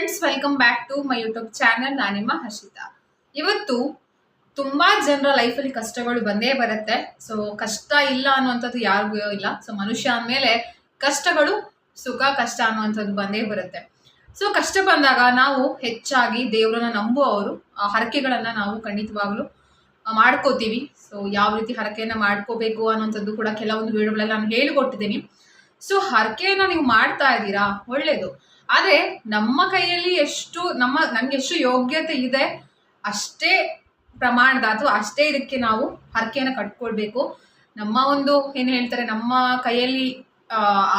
Friends welcome back to my YouTube channel ನಾನಿಮ್ಮ Harshita ಇವತ್ತು ತುಂಬಾ ಜನರ ಲೈಫಲ್ಲಿ ಕಷ್ಟಗಳು ಬಂದೇ ಬರುತ್ತೆ. ಸೊ ಕಷ್ಟ ಇಲ್ಲ ಅನ್ನುವಂಥದ್ದು ಯಾರಿಗೂ ಇಲ್ಲ. ಸೊ ಮನುಷ್ಯ ಅಂದಮೇಲೆ ಕಷ್ಟಗಳು ಸುಖ, ಕಷ್ಟ ಅನ್ನುವಂಥದ್ದು ಬಂದೇ ಬರುತ್ತೆ. ಸೊ ಕಷ್ಟ ಬಂದಾಗ ನಾವು ಹೆಚ್ಚಾಗಿ ದೇವರನ್ನ ನಂಬುವವರು, ಆ ಹರಕೆಗಳನ್ನ ನಾವು ಖಂಡಿತವಾಗ್ಲೂ ಮಾಡ್ಕೋತೀವಿ. ಸೊ ಯಾವ ರೀತಿ ಹರಕೆಯನ್ನ ಮಾಡ್ಕೋಬೇಕು ಅನ್ನೋಂಥದ್ದು ಕೂಡ ಕೆಲವೊಂದು ವಿಡಿಯೋಗಳಲ್ಲಿ ನಾನು ಹೇಳಿಕೊಟ್ಟಿದ್ದೀನಿ. ಸೊ ಹರಕೆಯನ್ನು ನೀವು ಮಾಡ್ತಾ ಇದ್ದೀರಾ? ಒಳ್ಳೇದು. ಆದರೆ ನಮ್ಮ ಕೈಯಲ್ಲಿ ಎಷ್ಟು ನಮ್ಮ ನಮ್ಗೆ ಎಷ್ಟು ಯೋಗ್ಯತೆ ಇದೆ, ಅಷ್ಟೇ ಪ್ರಮಾಣದ ಅಥವಾ ಅಷ್ಟೇ ಇದಕ್ಕೆ ನಾವು ಹರಕೆಯನ್ನು ಕಟ್ಕೊಳ್ಬೇಕು. ನಮ್ಮ ಒಂದು ಏನು ಹೇಳ್ತಾರೆ, ನಮ್ಮ ಕೈಯಲ್ಲಿ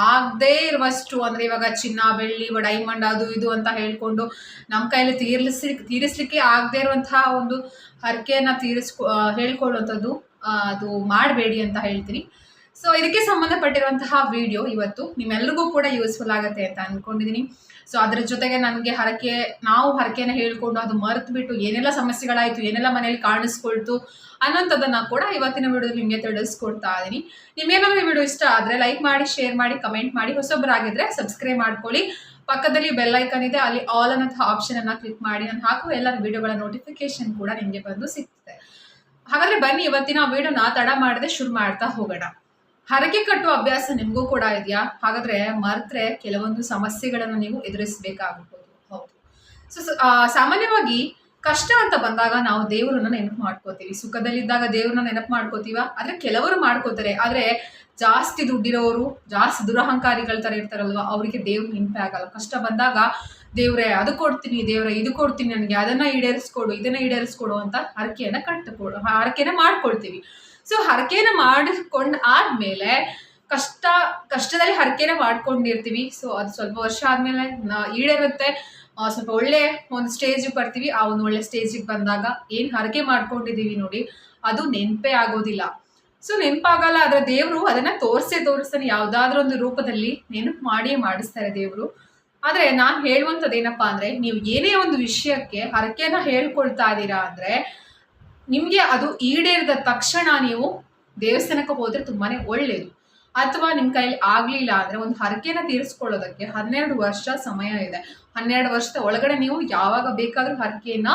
ಆಗದೇ ಇರುವಷ್ಟು ಅಂದರೆ ಇವಾಗ ಚಿನ್ನ, ಬೆಳ್ಳಿ, ಡೈಮಂಡ್ ಅದು ಇದು ಅಂತ ಹೇಳ್ಕೊಂಡು ನಮ್ಮ ಕೈಯಲ್ಲಿ ತೀರಿಸ್ಲಿಕ್ಕೆ ತೀರಿಸ್ಲಿಕ್ಕೆ ಆಗದೇ ಇರುವಂತಹ ಒಂದು ಹರಕೆಯನ್ನು ತೀರಿಸ್ಕೊ ಹೇಳ್ಕೊಳ್ಳುವಂಥದ್ದು ಅದು ಮಾಡಬೇಡಿ ಅಂತ ಹೇಳ್ತೀನಿ. ಸೊ ಇದಕ್ಕೆ ಸಂಬಂಧಪಟ್ಟಿರುವಂತಹ ವಿಡಿಯೋ ಇವತ್ತು ನಿಮ್ಮೆಲ್ಲರಿಗೂ ಕೂಡ ಯೂಸ್ಫುಲ್ ಆಗುತ್ತೆ ಅಂತ ಅಂದ್ಕೊಂಡಿದ್ದೀನಿ ಸೊ ಅದರ ಜೊತೆಗೆ ನನಗೆ ಹರಕೆ, ನಾವು ಹರಕೆನ ಹೇಳ್ಕೊಂಡು ಅದು ಮರೆತು ಬಿಟ್ಟು ಏನೆಲ್ಲ ಸಮಸ್ಯೆಗಳಾಯಿತು, ಏನೆಲ್ಲ ಮನೇಲಿ ಕಾಣಿಸ್ಕೊಳ್ತು ಅನ್ನೋಂಥದ್ದನ್ನು ಕೂಡ ಇವತ್ತಿನ ವಿಡಿಯೋದಲ್ಲಿ ನಿಮಗೆ ತಿಳಿಸ್ಕೊಡ್ತಾ ಇದ್ದೀನಿ ನಿಮ್ಗೇನಾದ್ರೂ ಈ ವಿಡಿಯೋ ಇಷ್ಟ ಆದರೆ ಲೈಕ್ ಮಾಡಿ ಶೇರ್ ಮಾಡಿ ಕಮೆಂಟ್ ಮಾಡಿ ಹೊಸೊಬ್ಬರಾಗಿದ್ದರೆ ಸಬ್ಸ್ಕ್ರೈಬ್ ಮಾಡ್ಕೊಳ್ಳಿ. ಪಕ್ಕದಲ್ಲಿ ಬೆಲ್ ಐಕನ್ ಇದೆ, ಅಲ್ಲಿ ಆಲ್ ಅನ್ನೋಂಥ ಆಪ್ಷನ್ ಅನ್ನ ಕ್ಲಿಕ್ ಮಾಡಿ, ನಾನು ಹಾಕುವ ಎಲ್ಲ ವಿಡಿಯೋಗಳ ನೋಟಿಫಿಕೇಶನ್ ಕೂಡ ನಿಮಗೆ ಬಂದು ಸಿಗ್ತದೆ. ಹಾಗಾದ್ರೆ ಬನ್ನಿ, ಇವತ್ತಿನ ವಿಡಿಯೋನ ತಡ ಮಾಡದೆ ಶುರು ಮಾಡ್ತಾ ಹೋಗೋಣ. ಹರಕೆ ಕಟ್ಟುವ ಅಭ್ಯಾಸ ನಿಮಗೂ ಕೂಡ ಇದೆಯಾ? ಹಾಗಾದ್ರೆ ಮರೆತ್ರೆ ಕೆಲವೊಂದು ಸಮಸ್ಯೆಗಳನ್ನು ನೀವು ಎದುರಿಸಬೇಕಾಗಬಹುದು. ಹೌದು. ಸೊ ಸಾಮಾನ್ಯವಾಗಿ ಕಷ್ಟ ಅಂತ ಬಂದಾಗ ನಾವು ದೇವರನ್ನ ನೆನಪು ಮಾಡ್ಕೋತೀವಿ. ಸುಖದಲ್ಲಿದ್ದಾಗ ದೇವ್ರನ್ನ ನೆನಪು ಮಾಡ್ಕೋತೀವ? ಆದ್ರೆ ಕೆಲವರು ಮಾಡ್ಕೋತಾರೆ. ಆದ್ರೆ ಜಾಸ್ತಿ ದುಡ್ಡಿರೋರು, ಜಾಸ್ತಿ ದುರಹಂಕಾರಿಗಳ ತರ ಇರ್ತಾರಲ್ವ, ಅವರಿಗೆ ದೇವ್ರ ನೆನಪೇ ಆಗಲ್ಲ ಕಷ್ಟ ಬಂದಾಗ ದೇವ್ರೆ, ಅದು ಕೊಡ್ತೀನಿ, ದೇವ್ರೆ, ಇದು ಕೊಡ್ತೀನಿ, ನನಗೆ ಅದನ್ನ ಈಡೇರಿಸ್ಕೊಡು, ಇದನ್ನ ಈಡೇರಿಸ್ಕೊಡು ಅಂತ ಹರಕೆಯನ್ನ ಕಟ್ಟಿಕೊಡು ಹರಕೆನ ಮಾಡ್ಕೊಳ್ತೀವಿ. ಸೊ ಹರಕೆನ ಮಾಡಿಕೊಂಡ್ ಆದ್ಮೇಲೆ ಕಷ್ಟ, ಕಷ್ಟದಲ್ಲಿ ಹರಕೆನ ಮಾಡ್ಕೊಂಡಿರ್ತೀವಿ. ಸೊ ಅದು ಸ್ವಲ್ಪ ವರ್ಷ ಆದ್ಮೇಲೆ ಈಡೇರುತ್ತೆ. ಸ್ವಲ್ಪ ಒಳ್ಳೆ ಒಂದು ಸ್ಟೇಜಿಗೆ ಬರ್ತೀವಿ. ಆ ಒಂದು ಒಳ್ಳೆ ಸ್ಟೇಜಿಗೆ ಬಂದಾಗ ಏನು ಹರಕೆ ಮಾಡ್ಕೊಂಡಿದ್ದೀವಿ ನೋಡಿ, ಅದು ನೆನಪೇ ಆಗೋದಿಲ್ಲ. ಸೊ ನೆನಪಾಗಲ್ಲ ಅದರ ದೇವರು ಅದನ್ನ ತೋರಿಸೇ, ತೋರಿಸ್ತಾನೆ. ಯಾವುದಾದ್ರೂ ಒಂದು ರೂಪದಲ್ಲಿ ನೆನಪು ಮಾಡಿಯೇ ಮಾಡಿಸ್ತಾರೆ ದೇವರು. ಆದ್ರೆ ನಾನು ಹೇಳುವಂಥದ್ದು ಏನಪ್ಪಾ ಅಂದ್ರೆ, ನೀವು ಏನೇ ಒಂದು ವಿಷಯಕ್ಕೆ ಹರಕೆನ ಹೇಳ್ಕೊಳ್ತಾ ಇದ್ದೀರಾ ಅಂದ್ರೆ ನಿಮಗೆ ಅದು ಈಡೇರಿದ ತಕ್ಷಣ ನೀವು ದೇವಸ್ಥಾನಕ್ಕೆ ಹೋದರೆ ತುಂಬಾನೇ ಒಳ್ಳೆಯದು ಅಥವಾ ನಿಮ್ಮ ಕೈಯಲ್ಲಿ ಆಗಲಿಲ್ಲ ಅಂದ್ರೆ ಒಂದು ಹರಕೆನ ತೀರಿಸ್ಕೊಳ್ಳೋದಕ್ಕೆ ಹನ್ನೆರಡು ವರ್ಷ ಸಮಯ ಇದೆ. ಹನ್ನೆರಡು ವರ್ಷದ ಒಳಗಡೆ ನೀವು ಯಾವಾಗ ಬೇಕಾದರೂ ಹರಕೆಯನ್ನ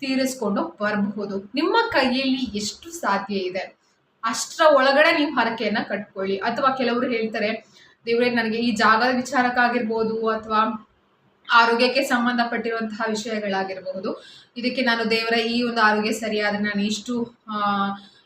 ತೀರಿಸ್ಕೊಂಡು ಬರಬಹುದು. ನಿಮ್ಮ ಕೈಯಲ್ಲಿ ಎಷ್ಟು ಸಾಧ್ಯ ಇದೆ? ಅಷ್ಟರ ಒಳಗಡೆ ನೀವು ಹರಕೆಯನ್ನು ಕಟ್ಕೊಳ್ಳಿ. ಅಥವಾ ಕೆಲವರು ಹೇಳ್ತಾರೆ, ದೇವರೇ, ನನಗೆ ಈ ಜಾಗದ ವಿಚಾರಕ್ಕಾಗಿರ್ಬೋದು ಅಥವಾ ಆರೋಗ್ಯಕ್ಕೆ ಸಂಬಂಧಪಟ್ಟಿರುವಂತಹ ವಿಷಯಗಳಾಗಿರಬಹುದು. ಇದಕ್ಕೆ ನಾನು ದೇವರ ಈ ಒಂದು ಆರೋಗ್ಯ ಸರಿಯಾದ ನಾನು ಇಷ್ಟು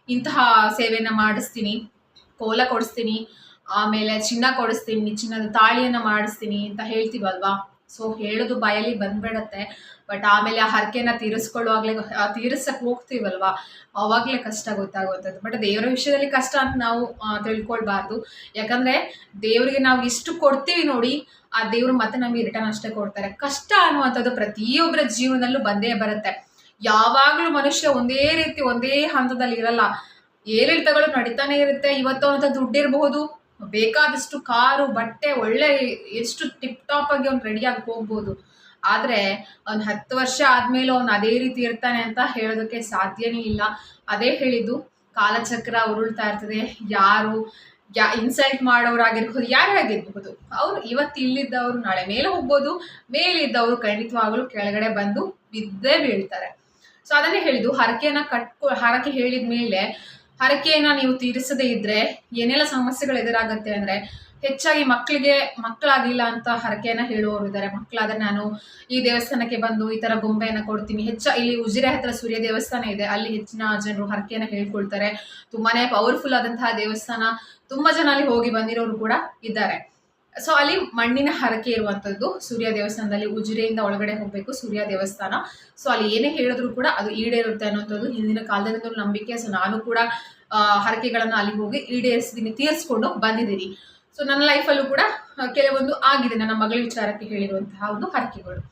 ಇಂತಹ ಸೇವೆಯನ್ನ ಮಾಡಿಸ್ತೀನಿ. ಕೋಲ ಕೊಡಿಸ್ತೀನಿ. ಆಮೇಲೆ ಚಿನ್ನ ಕೊಡಿಸ್ತೀನಿ. ಚಿನ್ನದ ತಾಳಿಯನ್ನ ಮಾಡಿಸ್ತೀನಿ ಅಂತ ಹೇಳ್ತೀವಲ್ವಾ? ಸೊ ಹೇಳೋದು ಬಾಯಲ್ಲಿ ಬಂದ್ಬಿಡತ್ತೆ. ಬಟ್ ಆಮೇಲೆ ಆ ಹರಕೆನ ತೀರಿಸ್ಕೊಳ್ಳುವಾಗಲೇ ತೀರಿಸಕ್ಕೆ ತೀರಿಸಕ್ ಹೋಗ್ತೀವಲ್ವಾ? ಅವಾಗ್ಲೇ ಕಷ್ಟ ಗೊತ್ತಾಗುವಂಥದ್ದು. ಬಟ್ ದೇವರ ವಿಷಯದಲ್ಲಿ ಕಷ್ಟ ಅಂತ ನಾವು ತಿಳ್ಕೊಳ್ಬಾರ್ದು. ಯಾಕಂದ್ರೆ ದೇವರಿಗೆ ನಾವು ಇಷ್ಟು ಕೊಡ್ತೀವಿ ನೋಡಿ, ಆ ದೇವರು ಮತ್ತೆ ನಮಗೆ ರಿಟರ್ನ್ ಅಷ್ಟೇ ಕೊಡ್ತಾರೆ. ಕಷ್ಟ ಅನ್ನುವಂಥದ್ದು ಪ್ರತಿಯೊಬ್ಬರ ಜೀವನದಲ್ಲೂ ಬಂದೇ ಬರುತ್ತೆ. ಯಾವಾಗಲೂ ಮನುಷ್ಯ ಒಂದೇ ರೀತಿ, ಒಂದೇ ಹಂತದಲ್ಲಿ ಇರಲ್ಲ. ಏರಿಳಿತಗಳು ನಡೀತಾನೆ ಇರುತ್ತೆ. ಇವತ್ತು ಅಂತ ದುಡ್ಡಿರಬಹುದು ಬೇಕಾದಷ್ಟು ಕಾರು, ಬಟ್ಟೆ, ಒಳ್ಳೆ ಎಷ್ಟು ಟಿಪ್ ಟಾಪ್ ಆಗಿ ಅವ್ನು ರೆಡಿಯಾಗಿ ಹೋಗ್ಬೋದು. ಆದ್ರೆ ಅವ್ನು ಹತ್ತು ವರ್ಷ ಆದಮೇಲೆ ಅವ್ನು ಅದೇ ರೀತಿ ಇರ್ತಾನೆ ಅಂತ ಹೇಳೋದಕ್ಕೆ ಸಾಧ್ಯನೇ ಇಲ್ಲ. ಅದೇ ಹೇಳಿದ್ದು, ಕಾಲಚಕ್ರ ಉರುಳ್ತಾ ಇರ್ತದೆ. ಯಾರು, ಯಾ ಇನ್ಸಲ್ಟ್ ಮಾಡೋರಾಗಿರ್ಬೋದು ಯಾರೇ ಆಗಿರ್ಬಹುದು ಅವ್ರು ಇವತ್ತು ಇಲ್ಲಿದ್ದವರು ನಾಳೆ ಮೇಲೆ ಹೋಗ್ಬೋದು ಮೇಲಿದ್ದವರು ಖಂಡಿತವಾಗಲೂ ಕೆಳಗಡೆ ಬಂದು ಬಿದ್ದೇ ಬೀಳ್ತಾರೆ. ಸೊ ಅದನ್ನೇ ಹೇಳಿದ್ದು ಹರಕೆಯನ್ನ ಕಟ್ಕೊ, ಹರಕೆ ಹೇಳಿದ ಮೇಲೆ ಹರಕೆಯನ್ನ ನೀವು ತೀರಿಸದೇ ಇದ್ದರೆ ಏನೆಲ್ಲ ಸಮಸ್ಯೆಗಳು ಎದುರಾಗುತ್ತೆ ಅಂದ್ರೆ ಹೆಚ್ಚಾಗಿ ಮಕ್ಕಳಿಗೆ ಮಕ್ಕಳಾಗಿಲ್ಲ ಅಂತ ಹರಕೆಯನ್ನ ಹೇಳುವವರು ಇದ್ದಾರೆ ಮಕ್ಕಳಾದ್ರೆ ನಾನು ಈ ದೇವಸ್ಥಾನಕ್ಕೆ ಬಂದು ಈ ಥರ ಗೊಂಬೆಯನ್ನು ಕೊಡ್ತೀನಿ. ಹೆಚ್ಚ ಇಲ್ಲಿ ಉಜಿರೆ ಹತ್ರ ಸೂರ್ಯ ದೇವಸ್ಥಾನ ಇದೆ. ಅಲ್ಲಿ ಹೆಚ್ಚಿನ ಜನರು ಹರಕೆಯನ್ನ ಹೇಳ್ಕೊಳ್ತಾರೆ. ತುಂಬಾನೇ ಪವರ್ಫುಲ್ ಆದಂತಹ ದೇವಸ್ಥಾನ. ತುಂಬಾ ಜನ ಅಲ್ಲಿ ಹೋಗಿ ಬಂದಿರೋರು ಕೂಡ ಇದ್ದಾರೆ. ಸೊ ಅಲ್ಲಿ ಮಣ್ಣಿನ ಹರಕೆ ಇರುವಂತದ್ದು ಸೂರ್ಯ ದೇವಸ್ಥಾನದಲ್ಲಿ ಉಜಿರೆಯಿಂದ ಒಳಗಡೆ ಹೋಗಬೇಕು, ಸೂರ್ಯ ದೇವಸ್ಥಾನ. ಸೊ ಅಲ್ಲಿ ಏನೇ ಹೇಳಿದ್ರು ಕೂಡ ಅದು ಈಡೇರುತ್ತೆ ಅನ್ನೋಂಥದ್ದು ಹಿಂದಿನ ಕಾಲದಲ್ಲಿ ನಂಬಿಕೆ. ಸೊ ನಾನು ಕೂಡ ಹರಕೆಗಳನ್ನ ಅಲ್ಲಿ ಹೋಗಿ ಈಡೇರಿಸಿದ್ದೀನಿ ತೀರಿಸ್ಕೊಂಡು ಬಂದಿದ್ದೀನಿ. ಸೊ ನನ್ನ ಲೈಫಲ್ಲೂ ಕೂಡ ಕೆಲವೊಂದು ಆಗಿದೆ. ನನ್ನ ಮಗಳ ವಿಚಾರಕ್ಕೆ ಹೇಳಿರುವಂತಹ ಒಂದು ಹರಕೆಗಳು.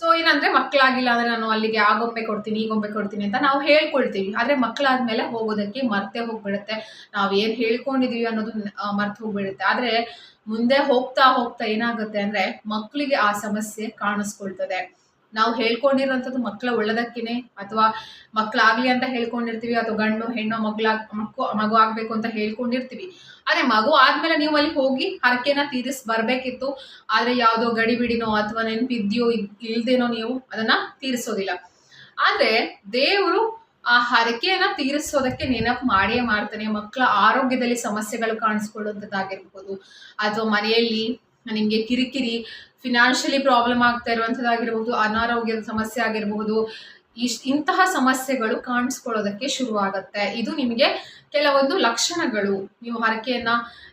ಸೊ ಏನಂದ್ರೆ ಮಕ್ಕಳಾಗಿಲ್ಲ ಅಂದ್ರೆ ನಾನು ಅಲ್ಲಿಗೆ ಆ ಕೊಡ್ತೀನಿ, ಈ ಗೊಂಬೆ ಕೊಡ್ತೀನಿ ಅಂತ ನಾವು ಹೇಳ್ಕೊಳ್ತೀವಿ. ಆದ್ರೆ ಮಕ್ಕಳಾದ್ಮೇಲೆ ಹೋಗೋದಕ್ಕೆ ಮರ್ತೆ ಹೋಗ್ಬಿಡುತ್ತೆ. ನಾವು ಏನ್ ಹೇಳ್ಕೊಂಡಿದೀವಿ ಅನ್ನೋದು ಮರ್ತು ಹೋಗ್ಬಿಡುತ್ತೆ. ಆದ್ರೆ ಮುಂದೆ ಹೋಗ್ತಾ ಹೋಗ್ತಾ ಏನಾಗುತ್ತೆ ಅಂದ್ರೆ ಮಕ್ಕಳಿಗೆ ಆ ಸಮಸ್ಯೆ ಕಾಣಿಸ್ಕೊಳ್ತದೆ. ನಾವು ಹೇಳ್ಕೊಂಡಿರೋಂಥದ್ದು ಮಕ್ಕಳ ಒಳ್ಳೆದಕ್ಕೇನೆ ಅಥವಾ ಮಕ್ಕಳಾಗ್ಲಿ ಅಂತ ಹೇಳ್ಕೊಂಡಿರ್ತೀವಿ, ಅಥವಾ ಗಂಡು, ಹೆಣ್ಣು ಮಗ್ಳಾಗ್ ಮಕ್ಕು, ಮಗು ಆಗ್ಬೇಕು ಅಂತ ಹೇಳ್ಕೊಂಡಿರ್ತೀವಿ. ಆದ್ರೆ ಮಗು ಆದ್ಮೇಲೆ ನೀವು ಅಲ್ಲಿ ಹೋಗಿ ಹರಕೆನ ತೀರಿಸ್ ಬರ್ಬೇಕಿತ್ತು. ಆದ್ರೆ ಯಾವುದೋ ಗಡಿಬಿಡಿನೋ ಅಥವಾ ನೆನಪಿದ್ಯೋ ಇಲ್ದೇನೋ ನೀವು ಅದನ್ನ ತೀರಿಸೋದಿಲ್ಲ. ಆದ್ರೆ ದೇವರು ಆ ಹರಕೆಯನ್ನ ತೀರಿಸೋದಕ್ಕೆ ನೆನಪು ಮಾಡಿಯೇ ಮಾಡ್ತಾನೆ. ಮಕ್ಕಳ ಆರೋಗ್ಯದಲ್ಲಿ ಸಮಸ್ಯೆಗಳು ಕಾಣಿಸ್ಕೊಳ್ಳುವಂಥದ್ದಾಗಿರ್ಬೋದು. ಅಥವಾ ಮನೆಯಲ್ಲಿ ನಿಮಗೆ ಕಿರಿಕಿರಿ ಫಿನಾನ್ಷಿಯಲಿ ಪ್ರಾಬ್ಲಮ್ ಆಗ್ತಾ ಇರುವಂಥದ್ದಾಗಿರ್ಬೋದು ಅನಾರೋಗ್ಯದ ಸಮಸ್ಯೆ ಆಗಿರಬಹುದು, ಇಶ್, ಇಂತಹ ಸಮಸ್ಯೆಗಳು ಕಾಣಿಸ್ಕೊಳ್ಳೋದಕ್ಕೆ ಶುರುವಾಗುತ್ತೆ. ಇದು ನಿಮಗೆ ಕೆಲವೊಂದು ಲಕ್ಷಣಗಳು. ನೀವು ಹರಕೆಯನ್ನ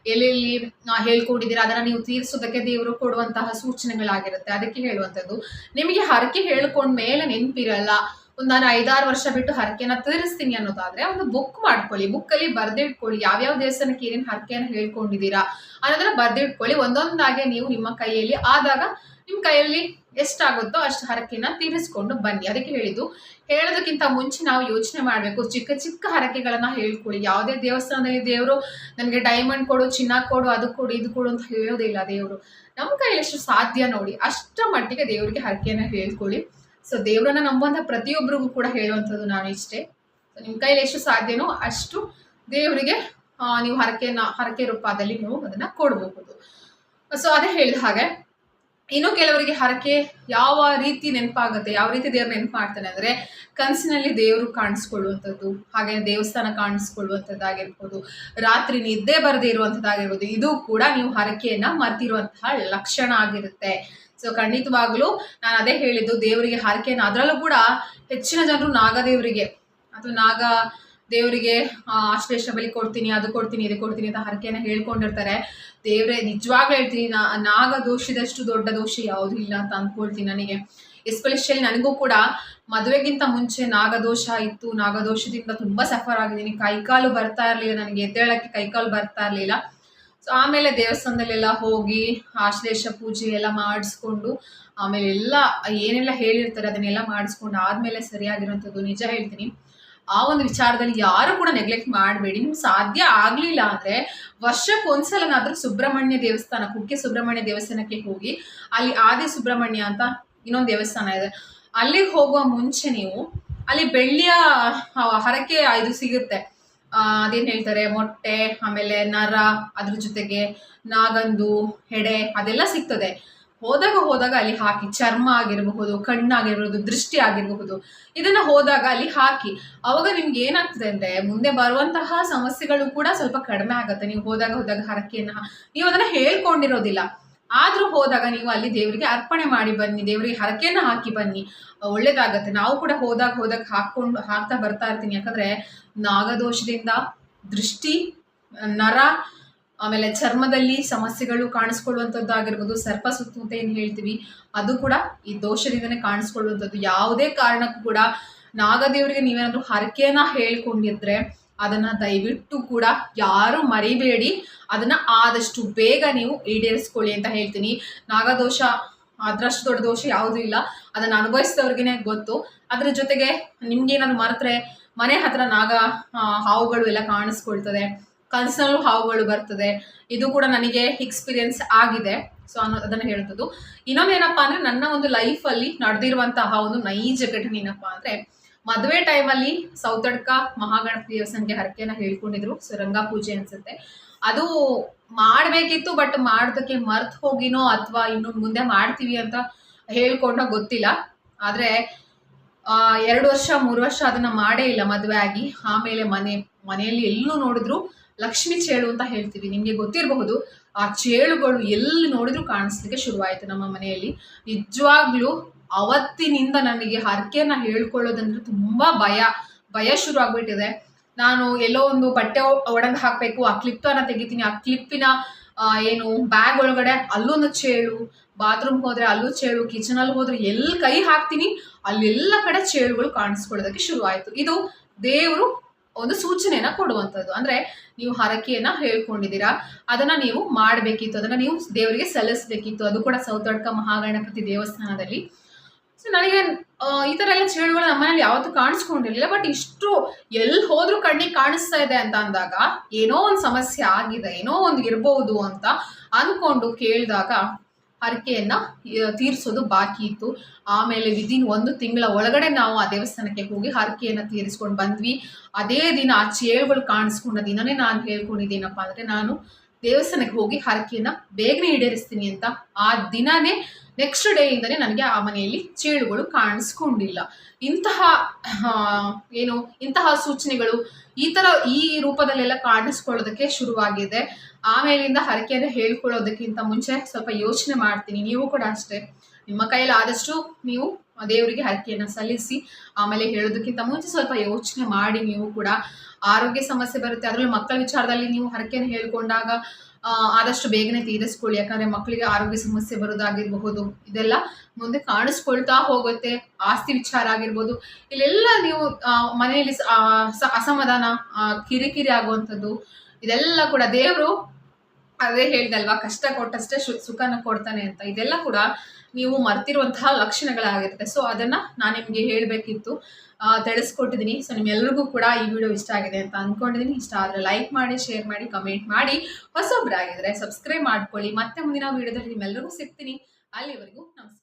ಎಲ್ಲೆಲ್ಲಿ ಹೇಳ್ಕೊಂಡಿದ್ದೀರಾ, ಅದನ್ನ ನೀವು ತೀರಿಸೋದಕ್ಕೆ ದೇವರು ಕೊಡುವಂತಹ ಸೂಚನೆಗಳಾಗಿರುತ್ತೆ. ಅದಕ್ಕೆ ಹೇಳುವಂಥದ್ದು, ನಿಮಗೆ ಹರಕೆ ಹೇಳ್ಕೊಂಡ್ಮೇಲೆ ನೆನಪಿರಲ್ಲ. ಒಂದು ನಾನು ಐದಾರು ವರ್ಷ ಬಿಟ್ಟು ಹರಕೆನ ತೀರಿಸ್ತೀನಿ ಅನ್ನೋದಾದ್ರೆ ಒಂದು ಬುಕ್ ಮಾಡ್ಕೊಳ್ಳಿ. ಬುಕ್ಕಲ್ಲಿ ಬರ್ದಿಟ್ಕೊಳ್ಳಿ. ಯಾವ್ಯಾವ ದೇವಸ್ಥಾನಕ್ಕೆ ಏನೇನು ಹರಕೆಯನ್ನು ಹೇಳ್ಕೊಂಡಿದ್ದೀರಾ ಅನ್ನೋದನ್ನ ಬರ್ದಿಟ್ಕೊಳ್ಳಿ. ಒಂದೊಂದಾಗೆ ನೀವು ನಿಮ್ಮ ಕೈಯಲ್ಲಿ ಆದಾಗ ನಿಮ್ಮ ಕೈಯಲ್ಲಿ ಎಷ್ಟಾಗುತ್ತೋ ಅಷ್ಟು ಹರಕೆನ ತೀರಿಸ್ಕೊಂಡು ಬನ್ನಿ. ಅದಕ್ಕೆ ಹೇಳಿದ್ದು, ಹೇಳೋದಕ್ಕಿಂತ ಮುಂಚೆ ನಾವು ಯೋಚನೆ ಮಾಡಬೇಕು. ಚಿಕ್ಕ ಚಿಕ್ಕ ಹರಕೆಗಳನ್ನ ಹೇಳ್ಕೊಳ್ಳಿ. ಯಾವುದೇ ದೇವಸ್ಥಾನದಲ್ಲಿ ದೇವರು ನನಗೆ ಡೈಮಂಡ್ ಕೊಡು, ಚಿನ್ನ ಕೊಡು, ಅದು ಕೊಡು, ಇದು ಕೊಡು ಅಂತ ಹೇಳೋದಿಲ್ಲ ದೇವರು. ನಮ್ಮ ಕೈಯಲ್ಲಿ ಎಷ್ಟು ಸಾಧ್ಯ ನೋಡಿ, ಅಷ್ಟರ ಮಟ್ಟಿಗೆ ದೇವರಿಗೆ ಹರಕೆಯನ್ನು ಹೇಳ್ಕೊಳ್ಳಿ. ಸೊ ದೇವರನ್ನ ನಂಬುವಂಥ ಪ್ರತಿಯೊಬ್ಬರಿಗೂ ಕೂಡ ಹೇಳುವಂಥದ್ದು ನಾನು ಇಷ್ಟೇ. ಸೊ ನಿಮ್ಮ ಕೈಯಲ್ಲಿ ಎಷ್ಟು ಸಾಧ್ಯನೋ ಅಷ್ಟು ದೇವರಿಗೆ ನೀವು ಹರಕೆಯನ್ನ, ಹರಕೆ ರೂಪದಲ್ಲಿ ನೀವು ಅದನ್ನ ಕೊಡಬಹುದು. ಸೊ ಅದೇ ಹೇಳಿದ ಹಾಗೆ, ಇನ್ನು ಕೆಲವರಿಗೆ ಹರಕೆ ಯಾವ ರೀತಿ ನೆನಪಾಗುತ್ತೆ, ಯಾವ ರೀತಿ ದೇವ್ರ ನೆನಪು ಮಾಡ್ತಾನೆ ಅಂದ್ರೆ, ಕನಸಿನಲ್ಲಿ ದೇವರು ಕಾಣಿಸ್ಕೊಳ್ಳುವಂಥದ್ದು, ಹಾಗೆ ದೇವಸ್ಥಾನ ಕಾಣಿಸ್ಕೊಳ್ಳುವಂಥದ್ದಾಗಿರ್ಬೋದು, ರಾತ್ರಿ ನಿದ್ದೆ ಬರದೇ ಇರುವಂಥದ್ದಾಗಿರ್ಬೋದು, ಇದು ಕೂಡ ನೀವು ಹರಕೆಯನ್ನ ಮರ್ತಿರುವಂತಹ ಲಕ್ಷಣ ಆಗಿರುತ್ತೆ. ಸೊ ಖಂಡಿತವಾಗ್ಲೂ ನಾನು ಅದೇ ಹೇಳಿದ್ದು, ದೇವರಿಗೆ ಹರಕೆನ ಅದರಲ್ಲೂ ಕೂಡ ಹೆಚ್ಚಿನ ಜನರು ನಾಗದೇವರಿಗೆ ಅಥವಾ ನಾಗ ದೇವರಿಗೆ ಆಶ್ಲೇಷ ಬಲಿ ಕೊಡ್ತೀನಿ, ಅದು ಕೊಡ್ತೀನಿ, ಇದು ಕೊಡ್ತೀನಿ ಅಂತ ಹರಕೆಯನ್ನು ಹೇಳ್ಕೊಂಡಿರ್ತಾರೆ. ದೇವರೇ, ನಿಜವಾಗ್ಲೂ ಹೇಳ್ತೀನಿ ನಾಗ ದೋಷದಷ್ಟು ದೊಡ್ಡ ದೋಷ ಯಾವುದೂ ಇಲ್ಲ ಅಂತ ಅಂದ್ಕೊಳ್ತೀನಿ ನನಗೆ. ಎಸ್ಪೆಷಲಿ ನನಗೂ ಕೂಡ ಮದುವೆಗಿಂತ ಮುಂಚೆ ನಾಗದೋಷ ಇತ್ತು. ನಾಗದೋಷದಿಂದ ತುಂಬಾ ಸಫರ್ ಆಗಿದ್ದೀನಿ. ಕೈಕಾಲು ಬರ್ತಾ ಇರಲಿಲ್ಲ ನನಗೆ. ಎದ್ದೇಳಕ್ಕೆ ಕೈಕಾಲು ಬರ್ತಾ ಇರಲಿಲ್ಲ. ಸೊ ಆಮೇಲೆ ದೇವಸ್ಥಾನದಲ್ಲೆಲ್ಲ ಹೋಗಿ ಆಶ್ಲೇಷ ಪೂಜೆ ಎಲ್ಲ ಮಾಡಿಸ್ಕೊಂಡು, ಆಮೇಲೆ ಎಲ್ಲ ಏನೆಲ್ಲ ಹೇಳಿರ್ತಾರೆ ಅದನ್ನೆಲ್ಲ ಮಾಡಿಸ್ಕೊಂಡು ಆದಮೇಲೆ ಸರಿಯಾಗಿರೋಂಥದ್ದು ನಿಜ ಹೇಳ್ತೀನಿ. ಆ ಒಂದು ವಿಚಾರದಲ್ಲಿ ಯಾರು ಕೂಡ ನೆಗ್ಲೆಕ್ಟ್ ಮಾಡಬೇಡಿ. ನಿಮ್ಗೆ ಸಾಧ್ಯ ಆಗಲಿಲ್ಲ ಅಂದರೆ ವರ್ಷಕ್ಕೆ ಒಂದ್ಸಲನಾದ್ರೂ ಸುಬ್ರಹ್ಮಣ್ಯ ದೇವಸ್ಥಾನ, ಕುಕ್ಕೆ ಸುಬ್ರಹ್ಮಣ್ಯ ದೇವಸ್ಥಾನಕ್ಕೆ ಹೋಗಿ, ಅಲ್ಲಿ ಆದಿ ಸುಬ್ರಹ್ಮಣ್ಯ ಅಂತ ಇನ್ನೊಂದು ದೇವಸ್ಥಾನ ಇದೆ. ಅಲ್ಲಿಗೆ ಹೋಗುವ ಮುಂಚೆ ನೀವು, ಅಲ್ಲಿ ಬೆಳ್ಳಿಯ ಹರಕೆ ಇದು ಸಿಗುತ್ತೆ. ಅದೇನ್ ಹೇಳ್ತಾರೆ? ಮೊಟ್ಟೆ, ಆಮೇಲೆ ನರ, ಅದ್ರ ಜೊತೆಗೆ ನಾಗಂದು, ಹೆಡೆ ಅದೆಲ್ಲ ಸಿಗ್ತದೆ. ಹೋದಾಗ ಹೋದಾಗ ಅಲ್ಲಿ ಹಾಕಿ, ಚರ್ಮ ಆಗಿರಬಹುದು, ಕಣ್ಣಾಗಿರ್ಬಹುದು, ದೃಷ್ಟಿ ಆಗಿರಬಹುದು, ಇದನ್ನು ಹೋದಾಗ ಅಲ್ಲಿ ಹಾಕಿ. ಅವಾಗ ನಿಮ್ಗೆ ಏನಾಗ್ತದೆ ಅಂದರೆ, ಮುಂದೆ ಬರುವಂತಹ ಸಮಸ್ಯೆಗಳು ಕೂಡ ಸ್ವಲ್ಪ ಕಡಿಮೆ ಆಗುತ್ತೆ. ನೀವು ಹೋದಾಗ ಹೋದಾಗ ಹರಕೆಯನ್ನ ನೀವು ಅದನ್ನ ಹೇಳ್ಕೊಂಡಿರೋದಿಲ್ಲ. ಆದ್ರೂ ಹೋದಾಗ ನೀವು ಅಲ್ಲಿ ದೇವರಿಗೆ ಅರ್ಪಣೆ ಮಾಡಿ ಬನ್ನಿ, ದೇವರಿಗೆ ಹರಕೆಯನ್ನು ಹಾಕಿ ಬನ್ನಿ. ಒಳ್ಳೇದಾಗತ್ತೆ. ನಾವು ಕೂಡ ಹೋದಾಗ ಹೋದಾಗ ಹಾಕೊಂಡು ಹಾಕ್ತಾ ಬರ್ತಾ ಇರ್ತೀನಿ. ಯಾಕಂದ್ರೆ ನಾಗದೋಷದಿಂದ ದೃಷ್ಟಿ, ನರ, ಆಮೇಲೆ ಚರ್ಮದಲ್ಲಿ ಸಮಸ್ಯೆಗಳು ಕಾಣಿಸ್ಕೊಳ್ಳುವಂಥದ್ದು ಆಗಿರ್ಬೋದು ಸರ್ಪ ಸುತ್ತಮುತ್ತ ಏನು ಹೇಳ್ತೀವಿ, ಅದು ಕೂಡ ಈ ದೋಷದಿಂದನೇ ಕಾಣಿಸ್ಕೊಳ್ಳುವಂಥದ್ದು. ಯಾವುದೇ ಕಾರಣಕ್ಕೂ ಕೂಡ ನಾಗದೇವರಿಗೆ ನೀವೇನಾದರೂ ಹರಕೆಯನ್ನ ಹೇಳ್ಕೊಂಡಿದ್ರೆ ಅದನ್ನ ದಯವಿಟ್ಟು ಕೂಡ ಯಾರು ಮರಿಬೇಡಿ. ಅದನ್ನ ಆದಷ್ಟು ಬೇಗ ನೀವು ಈಡೇರಿಸ್ಕೊಳ್ಳಿ ಅಂತ ಹೇಳ್ತೀನಿ. ನಾಗದೋಷ ಅದರಷ್ಟು ದೊಡ್ಡ ದೋಷ ಯಾವುದೂ ಇಲ್ಲ. ಅದನ್ನ ಅನುಭವಿಸಿದವ್ರಿಗೇ ಗೊತ್ತು. ಅದ್ರ ಜೊತೆಗೆ ನಿಮ್ಗೇನಾದ್ರು ಮರೆತ್ರೆ ಮನೆ ಹತ್ರ ನಾಗ ಹಾವುಗಳು ಎಲ್ಲ ಕಾಣಿಸ್ಕೊಳ್ತದೆ. ಕನಸಲ್ಲೂ ಹಾವುಗಳು ಬರ್ತದೆ. ಇದು ಕೂಡ ನನಗೆ ಎಕ್ಸ್ಪೀರಿಯನ್ಸ್ ಆಗಿದೆ. ಸೊ ಅನ್ನೋ, ಅದನ್ನ ಹೇಳ್ತದ್ದು ಇನ್ನೊಂದೇನಪ್ಪ ಅಂದ್ರೆ, ನನ್ನ ಒಂದು ಲೈಫಲ್ಲಿ ನಡೆದಿರುವಂತಹ ಒಂದು ನೈಜ ಘಟನೆ ಏನಪ್ಪಾ ಅಂದ್ರೆ ಮದುವೆ ಟೈಮಲ್ಲಿ ಸೌತಡ್ಕ ಮಹಾಗಣಪತಿ ದೇವಸ್ಥಾನಕ್ಕೆ ಹರಕೆನ ಹೇಳ್ಕೊಂಡಿದ್ರು. ಸೊ ರಂಗಾ ಪೂಜೆ ಅನ್ಸುತ್ತೆ. ಅದು ಮಾಡಬೇಕಿತ್ತು ಬಟ್ ಮಾಡೋದಕ್ಕೆ ಮರ್ತು ಹೋಗಿನೋ ಅಥವಾ ಇನ್ನು ಮುಂದೆ ಮಾಡ್ತೀವಿ ಅಂತ ಹೇಳ್ಕೊಂಡೋ ಗೊತ್ತಿಲ್ಲ. ಆದರೆ ಎರಡು ವರ್ಷ, ಮೂರು ವರ್ಷ ಅದನ್ನ ಮಾಡೇ ಇಲ್ಲ ಮದುವೆ ಆಗಿ. ಆಮೇಲೆ ಮನೆ, ಮನೆಯಲ್ಲಿ ಎಲ್ಲೂ ನೋಡಿದ್ರು ಲಕ್ಷ್ಮಿ ಚೇಳು ಅಂತ ಹೇಳ್ತೀವಿ. ನಿಮಗೆ ಗೊತ್ತಿರಬಹುದು, ಆ ಚೇಳುಗಳು ಎಲ್ಲಿ ನೋಡಿದ್ರು ಕಾಣಿಸ್ಲಿಕ್ಕೆ ಶುರುವಾಯಿತು ನಮ್ಮ ಮನೆಯಲ್ಲಿ. ನಿಜವಾಗ್ಲೂ ಅವತ್ತಿನಿಂದ ನನಗೆ ಹರಕೆನ ಹೇಳ್ಕೊಳ್ಳೋದಂದ್ರೆ ತುಂಬಾ ಭಯ ಭಯ ಶುರು ಆಗ್ಬಿಟ್ಟಿದೆ ನಾನು ಎಲ್ಲೋ ಒಂದು ಬಟ್ಟೆ ಒಡಂಗ್ ಹಾಕಬೇಕು, ಆ ಕ್ಲಿಪ್ಪನ್ನ ತೆಗಿತೀನಿ, ಆ ಕ್ಲಿಪ್ಪಿನ ಏನು ಬ್ಯಾಗ್ ಒಳಗಡೆ ಅಲ್ಲೊಂದು ಚೇಳು, ಬಾತ್ರೂಮ್ ಹೋದ್ರೆ ಅಲ್ಲೂ ಚೇಳು ಕಿಚನ್ ಅಲ್ಲಿ ಹೋದ್ರೆ ಎಲ್ಲಿ ಕೈ ಹಾಕ್ತೀನಿ, ಅಲ್ಲೆಲ್ಲ ಕಡೆ ಚೇಳುಗಳು ಕಾಣಿಸ್ಕೊಳ್ಳೋದಕ್ಕೆ ಶುರು ಆಯ್ತು ಇದು ದೇವರು ಒಂದು ಸೂಚನೆಯನ್ನ ಕೊಡುವಂಥದ್ದು. ಅಂದ್ರೆ ನೀವು ಹರಕೆಯನ್ನ ಹೇಳ್ಕೊಂಡಿದ್ದೀರಾ, ಅದನ್ನ ನೀವು ಮಾಡಬೇಕಿತ್ತು, ಅದನ್ನ ನೀವು ದೇವರಿಗೆ ಸಲ್ಲಿಸಬೇಕಿತ್ತು. ಅದು ಕೂಡ ಸೌತಡ್ಕ ಮಹಾಗಣಪತಿ ದೇವಸ್ಥಾನದಲ್ಲಿ. ಸೊ ನನಗೆ ಈ ತರ ಎಲ್ಲ ಚೇಳುಗಳು ನಮ್ಮನೇಲಿ ಯಾವತ್ತೂ ಕಾಣಿಸ್ಕೊಂಡಿರಲಿಲ್ಲ. ಬಟ್ ಇಷ್ಟು ಎಲ್ಲಿ ಹೋದ್ರೂ ಕಣ್ಣಿಗೆ ಕಾಣಿಸ್ತಾ ಇದೆ ಅಂತ ಅಂದಾಗ, ಏನೋ ಒಂದು ಸಮಸ್ಯೆ ಆಗಿದೆ, ಏನೋ ಒಂದು ಇರಬಹುದು ಅಂತ ಅಂದ್ಕೊಂಡು ಕೇಳಿದಾಗ ಹರಕೆಯನ್ನು ತೀರಿಸೋದು ಬಾಕಿ ಇತ್ತು. ಆಮೇಲೆ ವಿದಿನ್ ಒಂದು ತಿಂಗಳ ಒಳಗಡೆ ನಾವು ಆ ದೇವಸ್ಥಾನಕ್ಕೆ ಹೋಗಿ ಹರಕೆಯನ್ನು ತೀರಿಸ್ಕೊಂಡು ಬಂದ್ವಿ. ಅದೇ ದಿನ ಆ ಚೇಳುಗಳು ಕಾಣಿಸ್ಕೊಂಡ ದಿನನೇ ನಾನು ಹೇಳ್ಕೊಂಡಿದ್ದೀನಪ್ಪ ಅಂದರೆ ನಾನು ದೇವಸ್ಥಾನಕ್ಕೆ ಹೋಗಿ ಹರಕೆಯನ್ನು ಬೇಗನೆ ಈಡೇರಿಸ್ತೀನಿ ಅಂತ ಆ ದಿನನೇ ನೆಕ್ಸ್ಟ್ ಡೇಯಿಂದನೇ ನನಗೆ ಆ ಮನೆಯಲ್ಲಿ ಚೇಳುಗಳು ಕಾಣಿಸ್ಕೊಂಡಿಲ್ಲ. ಇಂತಹ ಏನು, ಇಂತಹ ಸೂಚನೆಗಳು ಈ ಥರ ಈ ರೂಪದಲ್ಲೆಲ್ಲ ಕಾಣಿಸ್ಕೊಳ್ಳೋದಕ್ಕೆ ಶುರುವಾಗಿದೆ. ಆಮೇಲಿಂದ ಹರಕೆಯನ್ನು ಹೇಳ್ಕೊಳ್ಳೋದಕ್ಕಿಂತ ಮುಂಚೆ ಸ್ವಲ್ಪ ಯೋಚನೆ ಮಾಡ್ತೀನಿ. ನೀವು ಕೂಡ ಅಷ್ಟೇ. ನಿಮ್ಮ ಕೈಯಲ್ಲಿ ಆದಷ್ಟು ನೀವು ದೇವರಿಗೆ ಹರಕೆಯನ್ನು ಸಲ್ಲಿಸಿ, ಆಮೇಲೆ ಹೇಳೋದಕ್ಕಿಂತ ಮುಂಚೆ ಸ್ವಲ್ಪ ಯೋಚನೆ ಮಾಡಿ ನೀವು ಕೂಡ. ಆರೋಗ್ಯ ಸಮಸ್ಯೆ ಬರುತ್ತೆ. ಅದರಲ್ಲೂ ಮಕ್ಕಳ ವಿಚಾರದಲ್ಲಿ ನೀವು ಹರಕೆಯನ್ನು ಹೇಳ್ಕೊಂಡಾಗ ಆದಷ್ಟು ಬೇಗನೆ ತೀರಿಸ್ಕೊಳ್ಳಿ. ಯಾಕಂದರೆ ಮಕ್ಕಳಿಗೆ ಆರೋಗ್ಯ ಸಮಸ್ಯೆ ಬರೋದಾಗಿರಬಹುದು. ಇದೆಲ್ಲ ಮುಂದೆ ಕಾಣಿಸ್ಕೊಳ್ತಾ ಹೋಗುತ್ತೆ. ಆಸ್ತಿ ವಿಚಾರ ಆಗಿರ್ಬೋದು. ಇಲ್ಲೆಲ್ಲ ನೀವು ಮನೆಯಲ್ಲಿ ಅಸಮಾಧಾನ ಕಿರಿಕಿರಿ ಆಗುವಂಥದ್ದು, ಇದೆಲ್ಲ ಕೂಡ ದೇವರು ಅದೇ ಹೇಳ್ದಲ್ವಾ? ಕಷ್ಟ ಕೊಟ್ಟಷ್ಟೇ ಸುಖನ ಕೊಡ್ತಾನೆ ಅಂತ. ಇದೆಲ್ಲ ಕೂಡ ನೀವು ಮರ್ತಿರುವಂತಹ ಲಕ್ಷಣಗಳಾಗಿರುತ್ತೆ. ಸೊ ಅದನ್ನು ನಾನು ನಿಮಗೆ ಹೇಳಬೇಕಿತ್ತು. ತಿಳಿಸ್ಕೊಟ್ಟಿದ್ದೀನಿ ಸೊ ನಿಮ್ಮೆಲ್ಲರಿಗೂ ಕೂಡ ಈ ವಿಡಿಯೋ ಇಷ್ಟ ಆಗಿದೆ ಅಂತ ಅಂದ್ಕೊಂಡಿದ್ದೀನಿ ಇಷ್ಟ ಆದರೆ ಲೈಕ್ ಮಾಡಿ ಶೇರ್ ಮಾಡಿ ಕಮೆಂಟ್ ಮಾಡಿ. ಹೊಸೊಬ್ಬರಾಗಿದ್ದರೆ ಸಬ್ಸ್ಕ್ರೈಬ್ ಮಾಡ್ಕೊಳ್ಳಿ. ಮತ್ತೆ ಮುಂದಿನ ವಿಡಿಯೋದಲ್ಲಿ ನಿಮ್ಮೆಲ್ಲರಿಗೂ ಸಿಗ್ತೀನಿ. ಅಲ್ಲಿವರೆಗೂ ನಮಸ್ಕಾರ.